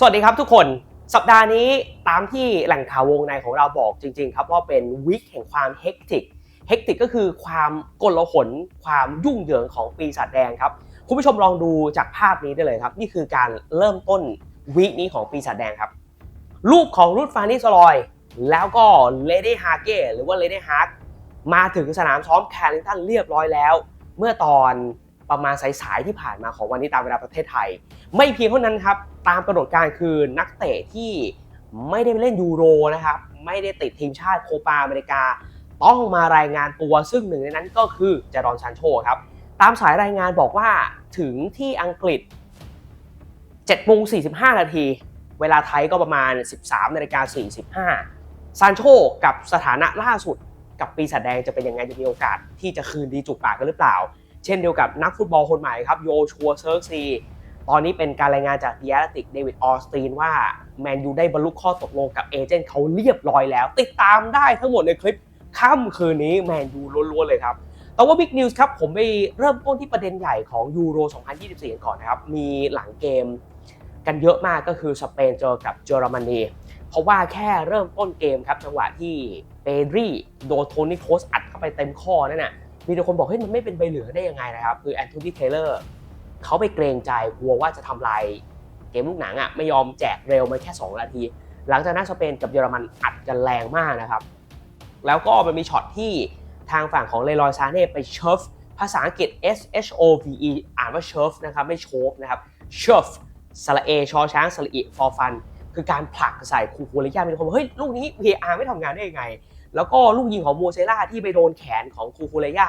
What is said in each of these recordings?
สวัสดีครับทุกคนสัปดาห์นี้ตามที่แหล่งข่าววงในของเราบอกจริง ๆ ครับว่าเป็นวิกแห่งความเฮกติกเฮกติกก็คือความกลหนความยุ่งเหยิงของปีศาจแดงครับคุณผู้ชมลองดูจากภาพนี้ได้เลยครับ นี่คือการเริ่มต้นวีคนี้ของปีศาจแดงครับลูกของรูดฟานิสลอย แล้วก็เลดี้ฮาเก้หรือว่าเลดี้ฮาร์มาถึงสนามซ้อมแคริงตันเรียบร้อยแล้ว เมื่อตอน ประมาณสายๆที่ผ่านมาของวันนี้ตามเวลาประเทศไทย ไม่เพียงเท่านั้นครับ ตามกำหนดการคือนักเตะที่ไม่ได้ไปเล่นยูโรนะครับ ไม่ได้ติดทีมชาติโคปาอเมริกา ต้องมารายงานตัวซึ่งหนึ่งในนั้นก็คือจารอนซานโชครับตามสายรายงานบอกว่าถึงที่อังกฤษ7โมง45 นาที เวลาไทยก็ประมาณ 13นาฬิกา45ซานโชกับสถานะล่าสุดกับปีศาจแดงจะเป็นยังไงจะมีโอกาสที่จะคืนดีจุกปากกันหรือเปล่า ช่นเดียวกับนักฟุตบอลคนใหม่ครับโยชัวเซิร์กซีตอนนี้เป็นการรายงานจากเดี a ติกเดวิดออสตีนว่าแมนยูได้บรรลุข้อตกลงกับเอเจนต์เขาเรียบร้อยแล้ว ติดตามได้ทั้งหมดในคลิปค่ำคืนนี้แมนยูล้วนๆเลยครับ แต่ว่าบิ๊กนิวส์ครับผมไปเริ่มต้นที่ประเด็นใหญ่ของยูโร 2024 กันก่อนนะครับ มีหลังเกมกันเยอะมากก็คือสเปนเจอกับเยอรมนีเพราะว่าแค่เริ่มต้นเกมครับจังหวะที่เปดรี่โดนโทนี่โคสอัดเข้าไปเต็มข้อนั่นน่ะ มีแต่คนบอกเฮ้ยมันไม่เป็นใบเหลืองได้ยังไงนะครับ คือแอนโทนีเทเลอร์เขาไปเกรงใจกลัวว่าจะทำลายเกมลูกหนังอะไม่ยอมแจกเร็วมาแค่ 2 นาที หลังจากนั้นสเปนกับเยอรมันอัดกันแรงมากนะครับ แล้วก็มันมีช็อตที่ทางฝั่งของเลรอยซาเน่ไปเชิฟภาษาอังกฤษ S H O V E อ่านว่าเชิฟนะครับไม่โชฟนะครับเชิฟสระเอชอช้างสระอิฟอร์ฟัน คือการผลักใส่คูคูเลย่ามีคนบอกเฮ้ย ลูกนี้ VAR ไม่ทำงานได้ยังไง แล้วก็ลูกยิงของโมเซล่าที่ไปโดนแขนของคูคูเลยา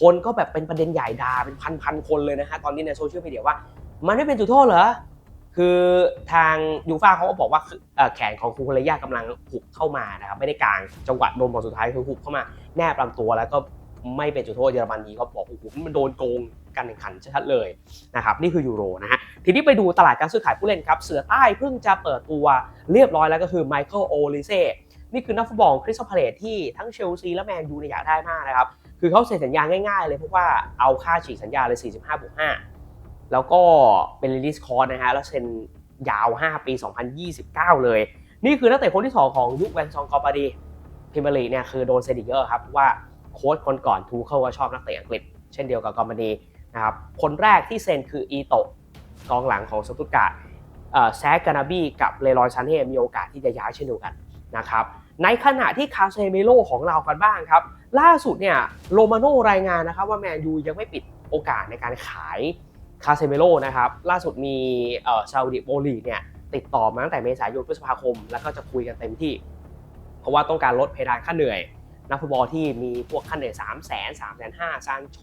คนก็แบบเป็นประเด็นใหญ่ดาเป็นพันๆคนเลยนะฮะตอนนี้ในโซเชียลมีเดียว่า มันไม่เป็นจุดโทษเหรอ คือทางยูฟ่าเขาก็บอกว่าแขนของคูคูเรย่ากำลังหุบเข้ามานะครับไม่ได้กลางจังหวะโดนบอลสุดท้ายคือหุบเข้ามาแนบลำตัวแล้วก็ไม่เป็นจุดโทษเยอรมนีก็บอกโอ้โหมันโดนโกงการแข่งขันชัดเลยนะครับนี่คือยูโรนะฮะทีนี้ไปดูตลาดการซื้อขายผู้เล่นครับ เสือใต้เพิ่งจะเปิดตัวเรียบร้อยแล้วก็คือไมเคิลโอลิเซ่ นี่คือนักฟุตบอลคริสตัลพาเลตที่ทั้งเชลซีและแมนยูเนี่ยอยากได้มากนะครับ คือเขาเซ็นสัญญาง่ายๆเลยเพราะว่าเอาค่าฉีกสัญญาเลย 45บวก5แล้วก็เป็นรีลิสคอร์นะฮะแล้วเซ็นยาว 5 ปี 2029 เลย นี่คือนักเตะคนที่ 2 ของยุคแวนซองกอปาดีพิมเบอร์ลีเนี่ยคือโดนเซนดิเยอะครับว่าโค้ชคนก่อนทูเคิลว่าชอบนักเตะอังกฤษ เช่นเดียวกับกอมบาดีนะครับคนแรกที่เซ็นคืออีโตะกองหลังของสตุตการ์ดแซกกานาบีกับเลรอยซันเฮมีโอกาสที่จะย้ายเช่นเดียวกันนะครับ ในขณะที่คาเซเมโลของเรากันบ้างครับ ล่าสุดเนี่ยโรมาโนรายงานนะครับว่าแมนยูยังไม่ปิดโอกาสในการขายคาเซเมโลนะครับ ล่าสุดมีซาอุดิโบลีเนี่ยติดต่อมาตั้งแต่เมษายนพฤษภาคม แล้วก็จะคุยกันเต็มที่ เพราะว่าต้องการลดเพดานค่าเหนื่อย นักฟุตบอลที่มีพวกค่าเหนื่อย3 0 0 0 0 0 3 5 0 0 0ซานโช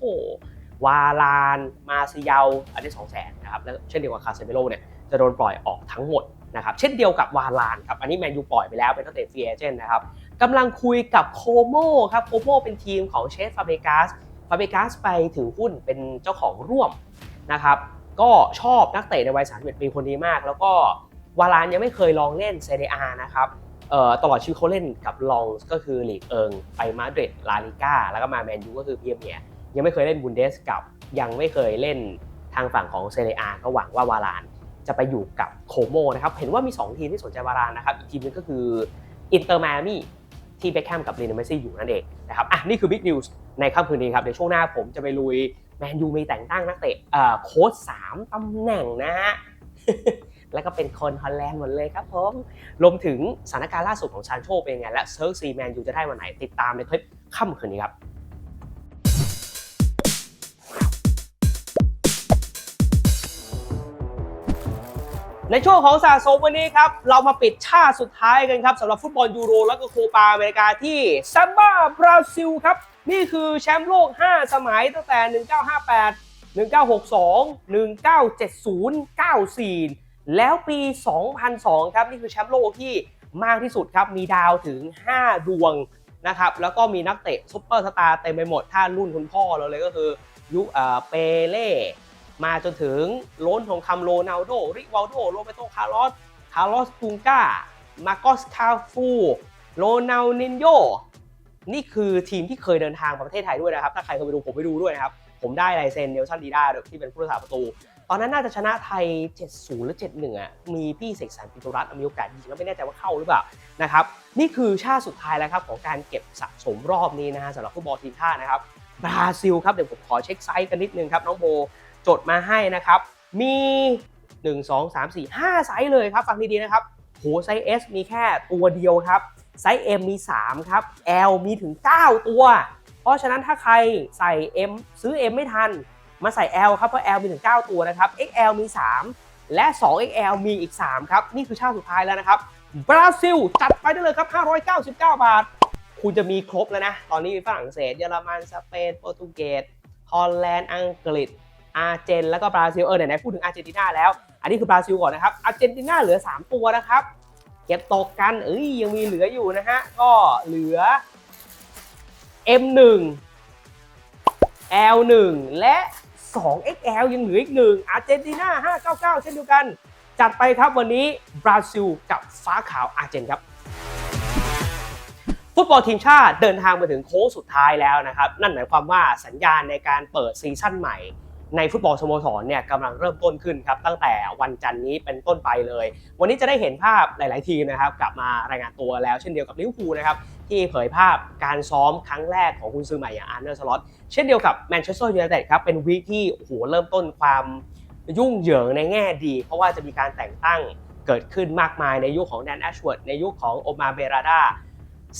วาลาน มาซิเยาอันนี้2 0 0 0 0 0นะครับแล้วเช่นเดียวกับคาเซเมโลเนี่ยจะโดนปล่อยออกทั้งหมด นะครับเช่นเดียวกับวาลานครับอันนี้แมนยูปล่อยไปแล้วเป็นนักเตะฟรีเอเจนต์นะครับกำลังคุยกับโคโมครับโคโมเป็นทีมของเชฟฟาเบกัสฟาเบกัสไปถือหุ้นเป็นเจ้าของร่วมนะครับก็ชอบนักเตะในวัย 31 ปีคนนี้มาก แล้วก็วาลานยังไม่เคยลองเล่นเซเรียนะครับตลอดชีวิตเขาเล่นกับลองก็คือลีกเอิงไปมาดริดลาลิก้าแล้วก็มาแมนยูก็คือเพียเมียยังไม่เคยเล่นบุนเดสกับ ยังไม่เคยเล่นทางฝั่งของเซเรียก็หวังว่าวาลานจะไปอยู่กับ โคโมนะครับเห็นว่ามี 2 ทีมที่สนใจวาลานนะครับอีกทีมนึงก็คืออินเตอร์ม a มี่ที่เบคแฮมกับลีนเมซี่อยู่นั่นเองนะครับอะนี่คือบิ๊กนิวส์ในค่ำคืนนี้ครับเดี๋ยวช่วงหน้าผมจะไปลุยแมนยูมีแต่งตั้งนักเตะเอ่อโค้ชสามตำแหน่งนะฮะแล้วก็เป็นคนฮอลแลนด์หมดเลยครับผมรวมถึงสถานการณ์ล่าสุดของซานโชเป็นยังไง และเซิร์กซีแมนยูจะได้วันไหนติดตามในคลิปค่ำคืนนี้ครับ ในช่วงของสะสมวันนี้ครับ เรามาปิดชาติสุดท้ายกันครับสำหรับฟุตบอลยูโร และก็โคปาอเมริกาที่ซัมบ้าบราซิลครับ นี่คือแชมป์โลก 5 สมัยตั้งแต่ 1958 1962 1970 94 แล้วปี 2002 ครับ นี่คือแชมป์โลกที่มากที่สุดครับ มีดาวถึง 5 ดวงนะครับ แล้วก็มีนักเตะซุปเปอร์สตาร์เต็มไปหมด ถ้ารุ่นคุณพ่อเราเลยก็คือยุเอ่อเปเล่ มาจนถึงโล้นทองคำโรนัลโด ริวัลโด โรเบโตคาร์ลอส คาร์ลอสกุงกามาโกสคาฟู โรนัลนินโย นี่คือทีมที่เคยเดินทางมาประเทศไทยด้วยนะครับ ถ้าใครเคยไปดูผมไปดูด้วยนะครับ ผมได้ลายเซ็นเนลสันดีดาที่เป็นผู้รักษาประตู ตอนนั้นน่าจะชนะไทย 7-0 หรือ 7-1อะมีพี่เสกสรรปิตุรัตน์มีโอกาสยิงแล้วไม่แน่ใจว่าเข้าหรือเปล่านะครับ นี่คือชาติสุดท้ายแล้วครับของการเก็บสะสมรอบนี้นะฮะสำหรับฟุตบอลทีมชาตินะครับ บราซิลครับเดี๋ยวผมขอเช็คไซส์กันนิดนึงครับน้องโบ จดมาให้นะครับ มี 1 2 3 4 5 ไซส์เลยครับ ฟังดีๆนะครับโหไซส์ S มีแค่ตัวเดียวครับ ไซส์ M มี 3 ครับ L มีถึง 9 ตัว เพราะฉะนั้นถ้าใครใส่ M ซื้อ M ไม่ทัน มาใส่ L ครับ เพราะ L มีถึง 9 ตัวนะครับ XL มี 3 และ 2XL มีอีก 3 ครับ นี่คือชาติสุดท้ายแล้วนะครับ บราซิล จัดไปได้เลยครับ 599 บาท คุณจะมีครบแล้วนะ ตอนนี้มีฝรั่งเศส เยอรมัน สเปน โปรตุเกส ฮอลแลนด์ อังกฤษ อาร์เจน แล้วก็บราซิล เออไหนๆพูดถึงอาร์เจนตินาแล้ว อันนี้คือบราซิลก่อนนะครับ อาร์เจนตินาเหลือ 3 ตัวนะครับเก็บตกกันเอ้ยยังมีเหลืออยู่นะฮะ ก็เหลือ M1 L1 และ 2XL ยังเหลืออีกหนึ่งอาร์เจนตินา599 เช่นเดียวกัน จัดไปครับวันนี้บราซิลกับฟ้าขาวอาร์เจนครับฟุตบอลทีมชาติเดินทางมาถึงโค้งสุดท้ายแล้วนะครับ นั่นหมายความว่าสัญญาณในการเปิดซีซั่นใหม่ ในฟุตบอลสโมสรเนี่ยกำลังเริ่มต้นขึ้นครับตั้งแต่วันจันทร์นี้เป็นต้นไปเลย วันนี้จะได้เห็นภาพหลาย ๆ ทีมนะครับกลับมารายงานตัวแล้วเช่นเดียวกับลิเวอร์พูลนะครับที่เผยภาพการซ้อมครั้งแรกของคุณซื้อใหม่อย่างอาร์เนอร์สล็อตเช่นเดียวกับแมนเชสเตอร์ยูไนเต็ดครับเป็นวีคที่โอ้โหเริ่มต้นความยุ่งเหยิงในแง่ดี เพราะว่าจะมีการแต่งตั้งเกิดขึ้นมากมายในยุคของแดนแอชเวิร์ดในยุคของโอมาเบราดา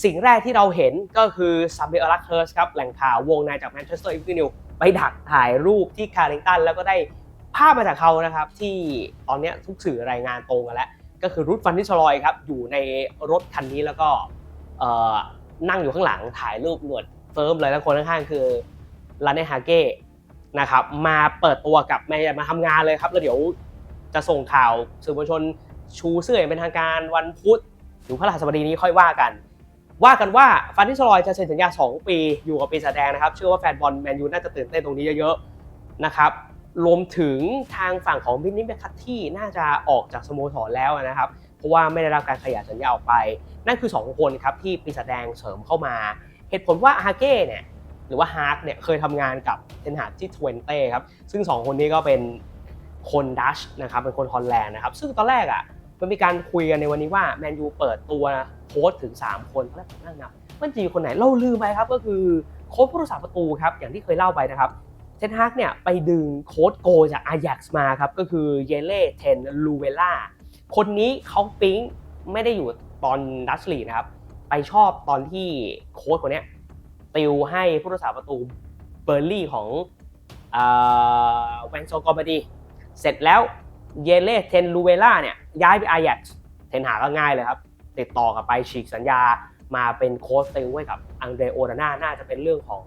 สิ่งแรกที่เราเห็นก็คือซัมเบอร์ลักเคิร์สครับแหล่งข่าววงในจากแมนเชสเตอร์อีฟินิว ไปดักถ่ายรูปที่คาริงตันแล้วก็ได้ภาพมาจากเขานะครับ ที่ตอนนี้ทุกสื่อรายงานตรงกันแล้ว ก็คือรุดฟันนิชลอยครับ อยู่ในรถคันนี้แล้วก็นั่งอยู่ข้างหลังถ่ายรูปหนวดเฟิร์มเลยแล้วคนข้างๆคือลาเนฮาเก้นะครับมาเปิดตัวกับมามาทำงานเลยครับแล้วเดี๋ยวจะส่งข่าวสื่อมวลชนชูเสื้ออย่างเป็นทางการวันพุธหรือพระรหัสบดีนี้ค่อยว่ากัน ว่ากันว่าฟันนิสลอยจะเซ็นสัญญา 2 ปีอยู่กับปีศาจแดงนะครับ เชื่อว่าแฟนบอลแมนยูน่าจะตื่นเต้นตรงนี้เยอะๆนะครับรวมถึงทางฝั่งของบินนี่เบคคัตที่น่าจะออกจากสโมสรแล้วนะครับ เพราะว่าไม่ได้รับการขยายสัญญาออกไป นั่นคือ 2 คนครับที่ปีศาจแดงเสริมเข้ามา เหตุผลว่าฮาเก้เนี่ยหรือว่าฮาร์กเนี่ยเคยทำงานกับเทนฮาร์ดที่ทเวนเต้ครับซึ่ง 2 คนนี้ก็เป็นคนดัชนะครับเป็นคนฮอลแลนด์นะครับซึ่งตอนแรกอะมันมีการคุยกันในวันนี้ว่าแมนยูเปิดตัว โค้ชถึง 3 คนตอนแรกผมนั่งนับมันจีคนไหนเล่าลืมไปครับก็คือโค้ชผู้รักษาประตูครับอย่างที่เคยเล่าไปนะครับเทนฮากเนี่ยไปดึงโค้ดโกจากอา a x มาครับก็คือเยเล่เทนลูเวล่าคนนี้เขาปิ๊งไม่ได้อยู่ตอนดัชลีนะครับไปชอบตอนที่โค้ดคนเนี้ยติวให้ผู้รักษาประตูเบอร์ลี่ของแวนโซกอร์บดี เสร็จแล้วเยเล่เทนลูเวล่าเนี่ยย้ายไปอา a x เทนหาก็ง่ายเลยครับ ติดต่อกับไปฉีกสัญญามาเป็นโค้ชติวให้กับอังเดรโอนาน่าน่าจะเป็นเรื่องของ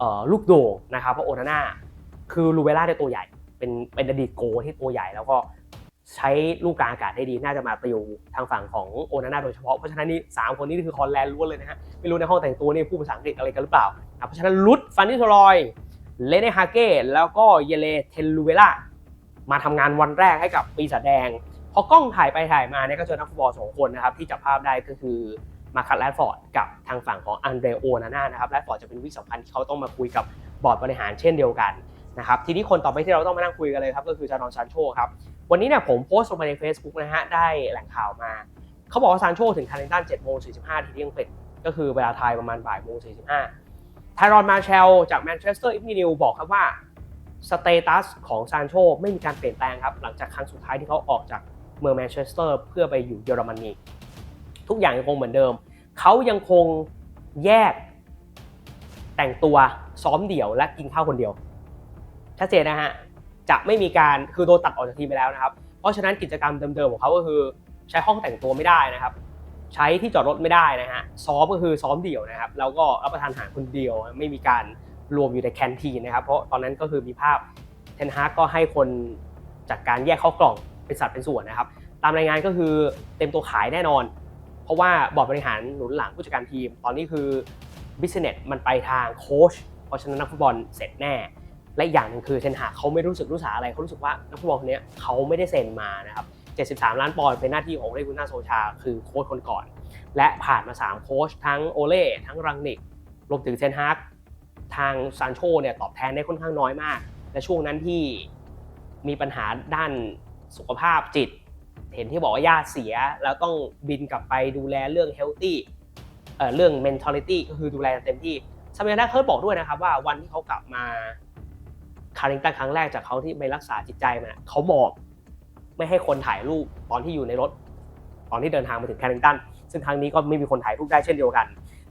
ออลูกโด่งนะครับเพราะโอนาน่าคือลูเวล่าได้ตัวใหญ่ เป็นเป็นอดีตโกที่ตัวใหญ่แล้วก็ใช้ลูกกลางอากาศได้ดีน่าจะมาติวทางฝั่งของโอนาน่าโดยเฉพาะ เพราะฉะนั้นนี่สามคนนี้คือคอนแลนด์ล้วนเลยนะฮะไม่รู้ในห้องแต่งตัวนี่พูดภาษาอังกฤษอะไรกันหรือเปล่า เพราะฉะนั้นลุดฟันนิโซลอยเลเนฮาเก้แล้วก็เยเลเทนลูเวล่ามาทำงานวันแรกให้กับปีศาจแดง พอกล้องถ่ายไปถ่ายมาเนี่ยก็เจอนักฟุตบอลสองคนนะครับที่จับภาพได้ก็คือมาคัตแรดฟอร์ดกับทางฝั่งของอันเดรโอนาน่านะครับแรดฟอร์ดจะเป็นวิสำคัญที่เขาต้องมาคุยกับบอร์ดบริหารเช่นเดียวกันนะครับทีนี้คนต่อไปที่เราต้องมานั่งคุยกันเลยครับก็คือจารอนซานโชครับวันนี้เนี่ยผมโพสต์ลงไปใน Facebook นะฮะได้แหล่งข่าวมา เขาบอกว่าซานโชถึงคาริงตัน7โมง45ทีที่อังกฤษก็คือเวลาไทยประมาณบ่ายโมง45ไทรอนมาเชลจากแมนเชสเตอร์อีฟนิวบอกครับว่าสเตตัสของซานโชไม่มีการเปลี่ยนแปลงครับหลังจากครั้งสุดท้ายที่เขาออกจาก เมืองแมนเชสเตอร์เพื่อไปอยู่เยอรมนีทุกอย่างยังคงเหมือนเดิม เขายังคงแยกแต่งตัวซ้อมเดี่ยวและกินข้าวคนเดียวชัดเจนนะฮะจะไม่มีการคือโดนตัดออกจากทีมไปแล้วนะครับ เพราะฉะนั้นกิจกรรมเดิมๆของเขาก็คือใช้ห้องแต่งตัวไม่ได้นะครับ ใช้ที่จอดรถไม่ได้นะฮะซ้อมก็คือซ้อมเดี่ยวนะครับ แล้วก็รับประทานอาหารคนเดียว ไม่มีการรวมอยู่ในแคนทีนนะครับ เพราะตอนนั้นก็คือมีภาพเทนฮากก็ให้คนจัดการแยกเข้ากล่อง เป็นสัดเป็นส่วนนะครับ ตามรายงานก็คือเต็มตัวขายแน่นอน เพราะว่าบอร์ดบริหารหนุนหลังผู้จัดการทีม ตอนนี้คือบิสเนสมันไปทางโค้ชเพราะฉะนั้นนักฟุตบอลเสร็จแน่ และอย่างหนึ่งคือเทนหาเขาไม่รู้สึกรู้สาอะไรเขารู้สึกว่านักฟุตบอลคนนี้เขาไม่ได้เซ็นมานะครับ73 ล้านปอนด์เป็นหน้าที่ของเรกุน่าโซชา คือโค้ชคนก่อน และผ่านมา 3 โค้ชทั้งโอเล่ทั้งรังนิกรวมถึงเซนฮากทางซานโชเนี่ยตอบแทนได้ค่อนข้างน้อยมาก และช่วงนั้นที่มีปัญหาด้าน สุขภาพจิต เห็นที่บอกว่าญาติเสีย แล้วต้องบินกลับไปดูแลเรื่อง healthy เรื่อง mentality ก็คือดูแลเต็มที่สมัยนั้นเคิร์ดบอกด้วยนะครับว่าวันที่เขากลับมาคาริงตันครั้งแรกจากเขาที่ไปรักษาจิตใจมาเขาบอกไม่ให้คนถ่ายรูปตอนที่อยู่ในรถ ตอนที่เดินทางมาถึงแคริงตัน ซึ่งครั้งนี้ก็ไม่มีคนถ่ายรูปได้เช่นเดียวกัน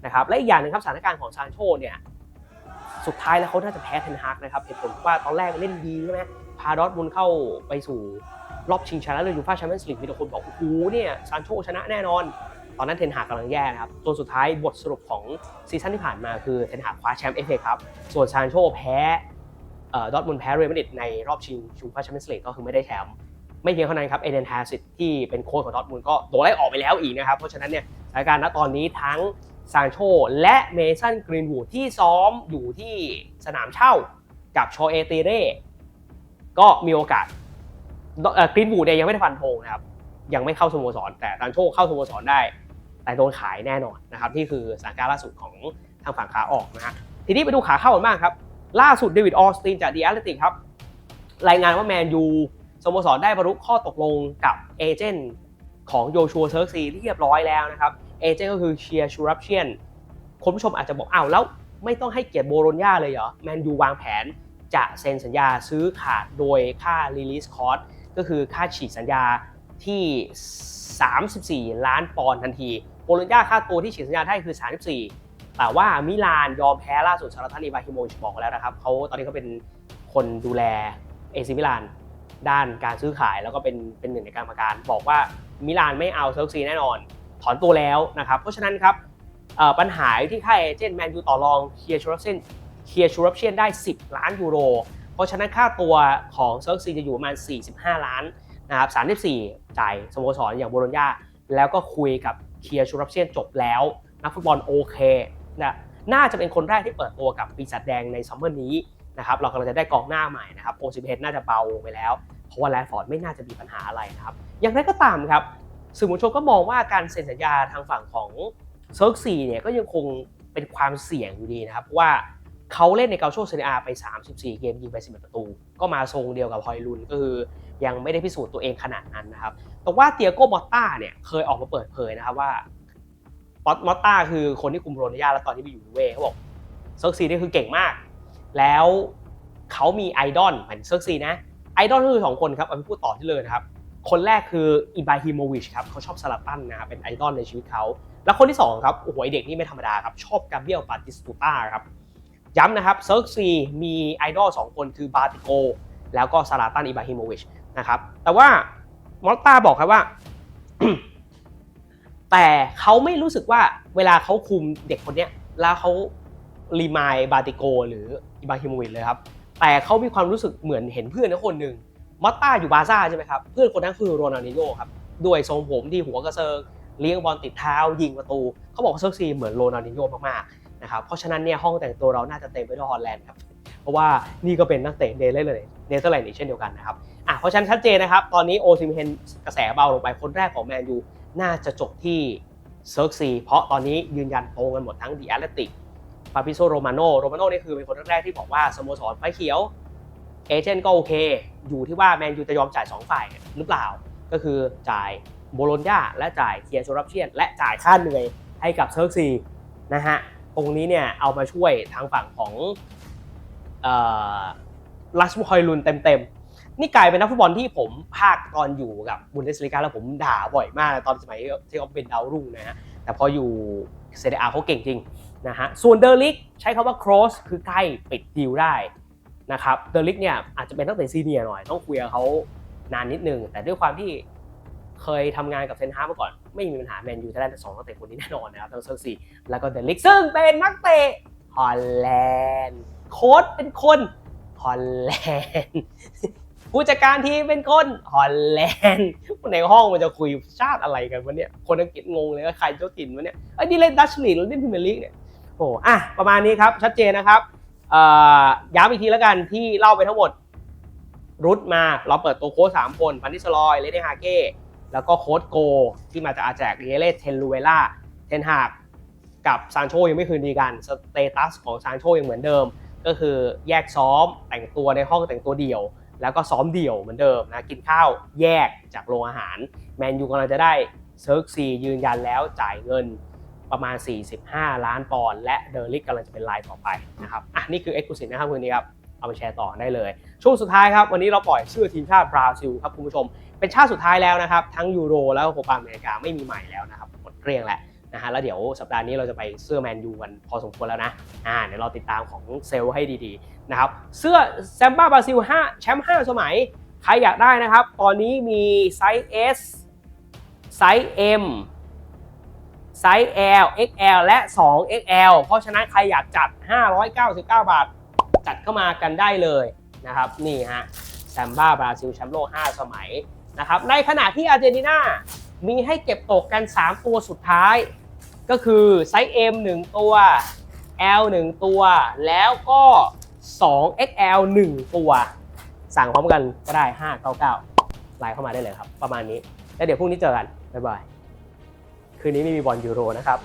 นะครับและอีกอย่างหนึงครับสถานการณ์ของซานโชเนี่ยสุดท้ายแล้วเขาน่าจะแพ้เทนฮากนะครับเหตุผลว่าตอนแรกเล่นดีใช่ไหมพาดอร์ทมุนเข้าไปสู่ รอบชิงชนะเลิศยูฟ่าแชมเปี้ยนส์ลีกมีแต่คนบอกโอ้โหเนี่ยซานโชชนะแน่นอน ตอนนั้นเทนฮากกำลังแย่นะครับจนสุดท้ายบทสรุปของซีซั่นที่ผ่านมาคือเทนฮากคว้าแชมป์เอฟเอครับส่วนซานโชแพ้ดอทมุนแพ้เรอัลมาดริดในรอบชิงยูฟ่าแชมเปี้ยนส์ลีกก็คือไม่ได้แชมป์ไม่เพียงเท่านั้นครับเอเดนฮาสิตที่เป็นโค้ชของดอทมุนก็โดนไล่ออกไปแล้วอีกนะครับเพราะฉะนั้นเนี่ยสถานการณ์ณตอนนี้ทั้งซานโชและเมสันกรีนวูดที่ซ้อมอยู่ที่สนามเช่ากับโชเอเตเร่ก็มีโอกาส กรีนวูดเนี่ยยังไม่ได้ฟันธงนะครับยังไม่เข้าสโมสร แต่ซานโชเข้าสโมสรได้ แต่โดนขายแน่นอนนะครับนี่คือสถานการณ์ล่าสุดของทางฝั่งขาออกนะฮะทีนี้ไปดูขาเข้ากันบ้างครับ ล่าสุดเดวิดออสตินจากดีแอตเลติกครับรายงานว่าแมนยูสโมสรได้บรรลุข้อตกลงกับเอเจนต์ของโยชัวเซิร์กซีเรียบร้อยแล้วนะครับเอเจนต์ก็คือเชียร์ชูรัปเชียนคุณผู้ชมอาจจะบอกอ้าวแล้วไม่ต้องให้เกียรติโบโลญญาเลยเหรอแมนยูวางแผนจะเซ็นสัญญาซื้อขาดโดยค่า release cost ก็คือค่าฉีกสัญญาที่ 34 ล้านปอนด์ทันทีโบโลญญาค่าตัวที่ฉีกสัญญาได้คือ 34 แต่ว่ามิลานยอมแพ้ล่าสุดซาลาตันอิบราฮิโมวิชบอกแล้วนะครับเขาตอนนี้เขาเป็นคนดูแลเอซิมิลาน ด้านการซื้อขายแล้วก็เป็นเป็นหนึ่งในกรรมการบอกว่ามิลานไม่เอาเซลซีแน่นอน ถอนตัวแล้วนะครับ เพราะฉะนั้นครับปัญหาที่ค่ายเอเจนต์แมนยูต่อรองเคียร์ชูรัปเชนเคียร์ชูรัปเชนได้ 10 ล้านยูโร เพราะฉะนั้นค่าตัวของเซลซีจะอยู่ประมาณ 45 ล้านนะครับ34 จ่ายสโมสรอย่างโบโลญญาแล้วก็คุยกับเคียร์ชูรัปเชียนจบแล้ว นักฟุตบอลโอเคนะน่าจะเป็นคนแรกที่เปิดตัวกับปีศาจแดงในซัมเมอร์นี้นะครับเรากำลังจะได้กองหน้าใหม่นะครับโอซิเฮดน่าจะเบาไปแล้ว เพราะว่าแลนด์ฟอร์ดไม่น่าจะมีปัญหาอะไรนะครับ อย่างไรก็ตามครับสื่อมวลชนก็มองว่าการเซ็นสัญญาทางฝั่งของเซิร์กซีเนี่ยก็ยังคงเป็นความเสี่ยงอยู่ดีนะครับเพราะว่า เขาเล่นในเกาโชเซเนียไป 34 เกมยิงไป 11 ประตู ก็มาทรงเดียวกับฮอยลุนก็คือยังไม่ได้พิสูจน์ตัวเองขนาดนั้นนะครับ แต่ว่าเตียโกมอตต้าเนี่ยเคยออกมาเปิดเผยนะครับว่า มอตต้าคือคนที่คุมโรนยาแล้วตอนที่ไปอยู่ยูเว่เขาบอกเซิร์กซีนี่คือเก่งมาก แล้วเขามีไอดอลเหมายถึงเซิร์กซีนะไอดอลก็คือสองคนครับเอาไปพูดต่อที่เลยนะครับ คนแรกคืออิบราฮิโมวิชครับเขาชอบซาลาตันนะเป็นไอดอลในชีวิตเขาแล้วคนที่สองครับโอ้โหเด็กนี่ไม่ธรรมดาครับชอบกาเบรียลปาติสตูต้าครับ ย้ำนะครับเซิร์กซีมีไอดอลสองคนคือบาติโก แล้วก็ซาลาตันอิบราฮิโมวิชนะครับแต่ว่ามอตตาบอกครับว่า แต่เขาไม่รู้สึกว่าเวลาเขาคุมเด็กคนนี้แล้วเขารีมายบาติโก หรืออิบราฮิโมวิชเลยครับ แต่เขามีความรู้สึกเหมือนเห็นเพื่อนคนหนึ่งมอตตาอยู่บาร์ซ่าใช่ไหมครับ เพื่อนคนนั้นคือโรนัลดิโญ่ครับด้วยทรงผมที่หัวกระเซิงเลี้ยงบอลติดเท้ายิงประตู เขาบอกเซิร์กซีเหมือนโรนัลดิโญ่มากๆ นะครับเพราะฉะนั้นเนี่ยห้องแต่งตัวเราน่าจะเต็มไปด้วยฮอลแลนด์ครับเพราะว่านี่ก็เป็นนักเตะเดนเธอร์แลนด์เนเธอร์แลนด์อีกเช่นเดียวกันนะครับอะเพราะฉะนั้นชัดเจนนะครับตอนนี้โอซิมเฮนกระแสเบาลงไปคนแรกของแมนยูน่าจะจบที่เซิร์กซีเพราะตอนนี้ยืนยันตรงกันหมดทั้งดีแอตเลติกฟาบิโซโรมาโนโรมาโนนี่คือเป็นคนแรกที่บอกว่าสโมสรไฟเขียวเอเจนต์ก็โอเค อยู่ที่ว่าแมนยูจะยอมจ่าย 2 ฝ่ายหรือเปล่า ก็คือจ่ายโบโลญญาและจ่ายเทียร์โซรับเชียน และจ่ายค่าเหนื่อยให้กับเซิร์กซีนะฮะ ตรงนี้เนี่ยเอามาช่วยทางฝั่งของลัสมุคอยลุนเต็มๆ นี่กลายเป็นนักฟุตบอลที่ผมภาคตอนอยู่กับบุนเดสลิกาแล้วผมด่าบ่อยมากตอนสมัยที่เขาเป็นดาวรุ่งนะฮะ แต่พออยู่เซเดอาเขาเก่งจริงนะฮะ ส่วนเดอร์ลิกใช้คำว่า cross คือใกล้ปิดดีลได้นะครับ เดอร์ลิกเนี่ยอาจจะเป็นตั้งแต่ซีเนียร์หน่อย ต้องคุยกับเขานานนิดนึง แต่ด้วยความที่ เคยทำงานกับเซนฮามาก่อน ไม่มีปัญหาแมนยูจะได้สองนักเตะคนนี้แน่นอนนะครับทั้งเซอร์ซีแล้วก็เดลิกซึ่งเป็นนักเตะฮอลแลนด์โค้ชเป็นคนฮอลแลนด์ผู้จัดการทีมเป็นคนฮอลแลนด์ในห้องมันจะคุยชาติอะไรกันวะเนี่ยคนอังกฤษงงเลยว่าใครเจ้าถิ่นวะเนี่ยไอ้นี่เล่นดัชลีกแล้วเล่นพรีเมียร์ลีกเนี่ยโอ้อะประมาณนี้ครับชัดเจนนะครับย้ำอีกทีแล้วกันที่เล่าไปทั้งหมดรุดมาเราเปิดตัวโค้ชสามคนพันนิสลอยเลเดฮาเก้ แล้วก็โค้ชโกที่มาจากอาแจกเรเลสเทนลูเวล่าเทนฮากกับซานโชยังไม่คืนดีกันสเตตัสของซานโชยังเหมือนเดิม ก็คือแยกซ้อมแต่งตัวในห้องแต่งตัวเดี่ยว แล้วก็ซ้อมเดี่ยวเหมือนเดิมนะกินข้าวแยกจากโรงอาหาร แมนยูกำลังจะได้เซิร์กซียืนยันแล้วจ่ายเงินประมาณ 45 ล้านปอนด์และเดอร์ลิกกำลังจะเป็นรายต่อไปนะครับอะนี่คือเอ็กซ์คลูซีฟนะครับคืนนี้ครับเอาไปแชร์ต่อได้เลย ช่วงสุดท้ายครับ วันนี้เราปล่อยชื่อทีมชาติบราซิลครับคุณผู้ชม เป็นชาติสุดท้ายแล้วนะครับ ทั้งยูโรแล้วโคปาอเมริกาไม่มีใหม่แล้วนะครับหมดเกลี้ยงแหละนะฮะแล้วเดี๋ยวสัปดาห์นี้เราจะไปเสื้อแมนยูกันพอสมควรแล้วนะอ่าเดี๋ยวเราติดตามของเซลให้ดีๆนะครับเสื้อแซมบ้าบราซิล5แชมป์5สมัย ใครอยากได้นะครับ ตอนนี้มีไซส์ S ไซส์ M ไซส์ L XL และ 2XL เพราะฉะนั้นใครอยากจัด 599 บาท จัดเข้ามากันได้เลยนะครับ นี่ฮะแซมบ้าบราซิลแชมป์โลก 5 สมัย นะครับในขณะที่อาร์เจนตินามีให้เก็บตกกัน 3 ตัวสุดท้าย ก็คือไซส์ M 1 ตัว L 1 ตัว แล้วก็ 2XL 1 ตัว สั่งพร้อมกันก็ได้ 599 ไลน์เข้ามาได้เลยครับ ประมาณนี้ แล้วเดี๋ยวพรุ่งนี้เจอกัน บ๊ายบาย คืนนี้ไม่มีบอลยูโรนะครับ